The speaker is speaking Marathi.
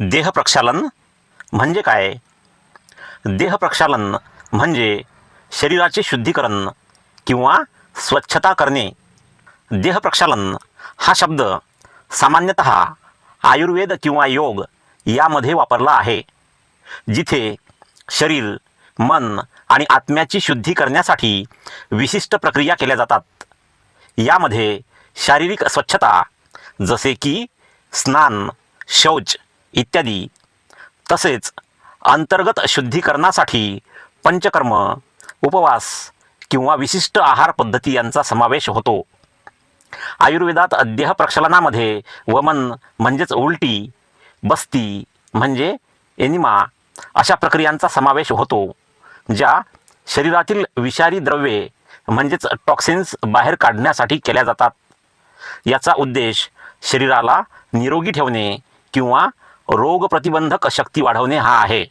देह प्रक्षालन म्हणजे काय? देह प्रक्षालन म्हणजे शरीराचे शुद्धीकरण किंवा स्वच्छता करणे. देह प्रक्षालन हा शब्द सामान्यतः आयुर्वेद किंवा योग यामध्ये वापरला आहे जिथे शरीर मन आणि आत्म्याची शुद्धी करण्यासाठी विशिष्ट प्रक्रिया केल्या जातात. यामध्ये शारीरिक स्वच्छता जसे की स्नान शौच इत्यादी. तसेच अंतर्गत शुद्धीकरणासाठी पंचकर्म उपवास किंवा विशिष्ट आहार पद्धती यांचा समावेश होतो. आयुर्वेदात देह प्रक्षलनामध्ये वमन म्हणजेच उलटी बस्ती म्हणजे एनिमा अशा प्रक्रियांचा समावेश होतो ज्या शरीरातील विषारी द्रव्ये म्हणजेच टॉक्सिन्स बाहेर काढण्यासाठी केल्या जातात. याचा उद्देश शरीराला निरोगी ठेवणे किंवा रोगप्रतिबंधक शक्ती वाढवणे हा आहे.